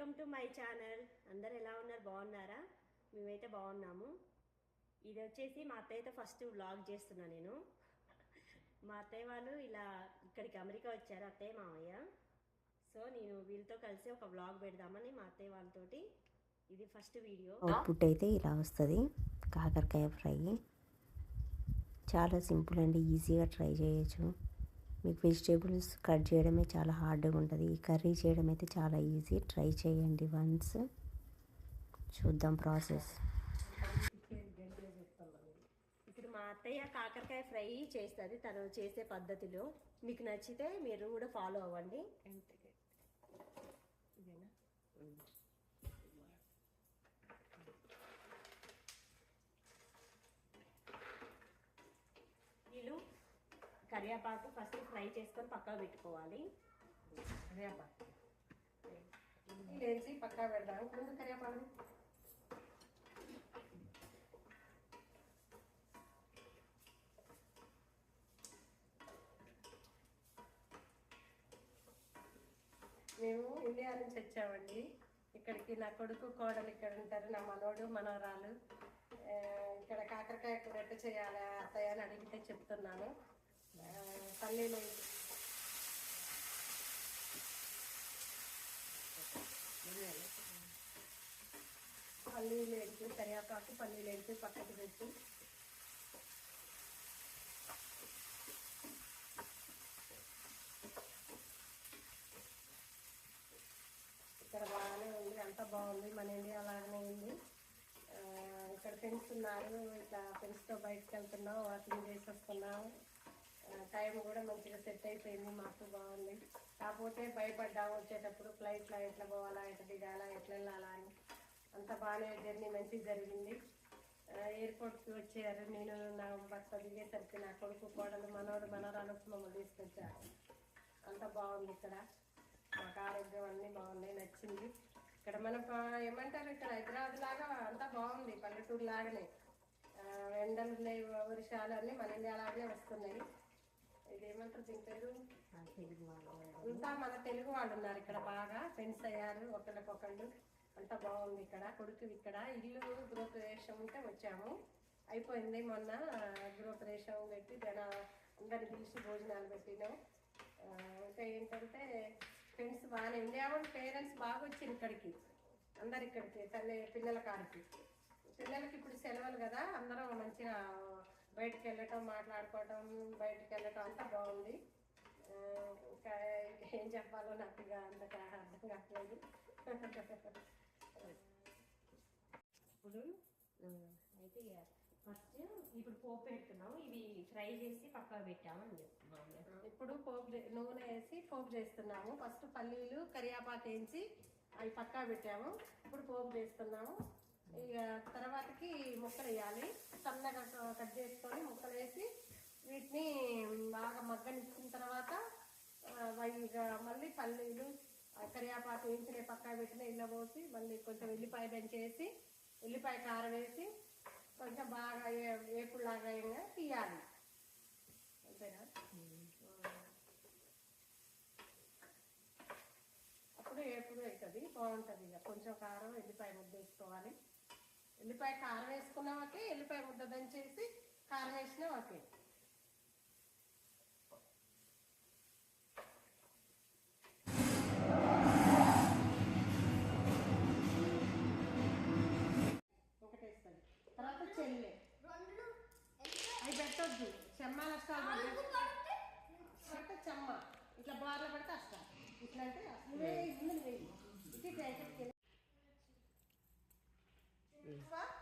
Welcome to my channel. అందరు ఎలా ఉన్నారు? బాగున్నారా? మేమైతే బాగున్నాము. ఇది వచ్చేసి మా అత్తయ్యతో ఫస్ట్ వ్లాగ్ చేస్తున్నా నేను. మా అత్తయ్య వాళ్ళు ఇలా ఇక్కడికి అమెరికా వచ్చారు అత్తయ్య మామయ్య. సో నేను వీళ్ళతో కలిసి ఒక వ్లాగ్ పెడదామని మా అత్తయ్య వాళ్ళతోటి ఇది ఫస్ట్ వీడియో. అవుట్పుట్ అయితే ఇలా వస్తుంది. కాకరకాయ ఫ్రై. చాలా సింపుల్ అండి ఈజీగా ట్రై చేయొచ్చు. మీకు వెజిటేబుల్స్ కట్ చేయడమే చాలా హార్డ్గా ఉంటుంది. ఈ కర్రీ చేయడం అయితే చాలా ఈజీ ట్రై చేయండి వన్స్ చూద్దాం ప్రాసెస్ ఇప్పుడు మా అత్తయ్య కాకరకాయ ఫ్రై చేస్తుంది. తను చేసే పద్ధతిలో. మీకు నచ్చితే మీరు కూడా ఫాలో అవ్వండి. కరివేపాకు ఫస్ట్ ఫ్రై చేసుకొని పక్కకు పెట్టుకోవాలి. కరివేపాకు. లేచి పక్కా పెడదాం. ముందు కరివేపాకు? మేము ఇండియా నుంచి వచ్చామండి. ఇక్కడికి నా కొడుకు కోడలు ఇక్కడ ఉంటారు నా మనోడు మనవరాలు. ఇక్కడ కాకరకాయ కూర చేయాలి అత్తయ్య అని అడిగితే చెప్తున్నాను. పల్లీలు పల్లీలు వేసి కరివేపాకు పల్లీలు వేసి పక్కకు పెట్టి. ఇక్కడ బాగానే ఉంది అంతా బాగుంది మన ఇండియా లాగానే ఉంది. ఇక్కడ ఫ్రెండ్స్ ఉన్నారు ఇట్లా ఫ్రెండ్స్తో బయటకు వెళ్తున్నాం వాకింగ్ చేసి టైం కూడా మంచిగా సెట్ అయిపోయింది మాకు బాగుంది. కాకపోతే భయపడ్డాము వచ్చేటప్పుడు ఫ్లైట్లో ఎట్లా పోవాలా ఎట్లా దిగాలా ఎట్లా వెళ్ళాలా అని. అంత బాగానే జర్నీ మంచిగా జరిగింది. ఎయిర్పోర్ట్కి వచ్చారు. నేను నా భర్త దిగేసరికి నా కొడుకు కోడలు మనవడు మనవరాలు మమ్మల్ని తీసుకొచ్చారు. అంత బాగుంది ఇక్కడ. మాకు ఆరోగ్యం అన్నీ బాగున్నాయి నచ్చింది. ఇక్కడ మనం ఏమంటారు ఇక్కడ హైదరాబాద్ లాగా అంతా బాగుంది పల్లెటూరు లాగానే. ఎండలు ఉన్నాయి వర్షాలు అన్నీ మన ఇండియా లాగానే వస్తున్నాయి. ఇదేమంటారు దీని పేరు అంతా మన తెలుగు వాళ్ళు ఉన్నారు ఇక్కడ బాగా ఫ్రెండ్స్ అయ్యారు ఒకళ్ళకొకళ్ళు. అంతా బాగుంది ఇక్కడ కొడుకు ఇక్కడ. ఇల్లు గృహప్రవేశం ఉంటే వచ్చాము. అయిపోయింది మొన్న గృహప్రవేశం పెట్టి జన అందరి పిలిచి భోజనాలు పెట్టినాం. ఇంకా ఏంటంటే ఫ్రెండ్స్ బాగానే ఇండియా పేరెంట్స్ బాగా వచ్చింది ఇక్కడికి. అందరు ఇక్కడికి తల్లి పిల్లల కాడికి. పిల్లలకి ఇప్పుడు సెలవులు కదా అందరం మంచిగా బయటికి వెళ్ళటం మాట్లాడుకోవటం బయటికి వెళ్ళటం అంతా బాగుంది. ఇంకా ఏం చెప్పాలో నాకు ఇక అంతగా అర్థం కావట్లేదు ఇప్పుడు అయితే ఫస్ట్ ఇప్పుడు పోపు పెడుతున్నాం ఇవి ఫ్రై చేసి పక్కకు పెట్టామని చెప్తున్నాం ఇప్పుడు పోపు నూనె వేసి పోపు చేస్తున్నాము. ఫస్ట్ పల్లీలు కరివేపాకు వేయించి అవి పక్కా పెట్టాము. ఇప్పుడు పోపు చేస్తున్నాము. ఇక తర్వాతకి ముక్కలు వేయాలి. సన్నగా కట్ చేసుకొని ముక్కలు వేసి వీటిని బాగా మగ్గనిచ్చిన తర్వాత అవి మళ్ళీ పల్లీలు ఆ కరివేపాకు వేయించిన పక్కా పెట్టిన ఇళ్ళ పోసి మళ్ళీ కొంచెం ఉల్లిపాయ దంచేసి ఉల్లిపాయ కారం వేసి కొంచెం బాగా ఏ- వేపుడులాగా తీయాలి. అంతేనా? అప్పుడు ఎప్పుడు అవుతుంది బాగుంటుంది ఇక. కొంచెం కారం ఎల్లిపాయ ముద్ద వేసుకోవాలి. ఎల్లిపాయ కారం వేసుకున్నామకే ఎల్లిపాయ ముద్ద దంచేసి కారం వేసినా ఓకే తర్వాత చెల్లె. అవి పెట్టొద్దు. చెమ్మాల స్టాల్ అంటే చెమ్మ. ఇట్లా బార్లో పెడితే అస్తా ఇట్లా అంటే ముందు ఇటు ఇటు ఎక్కడికి వెళ్ళి.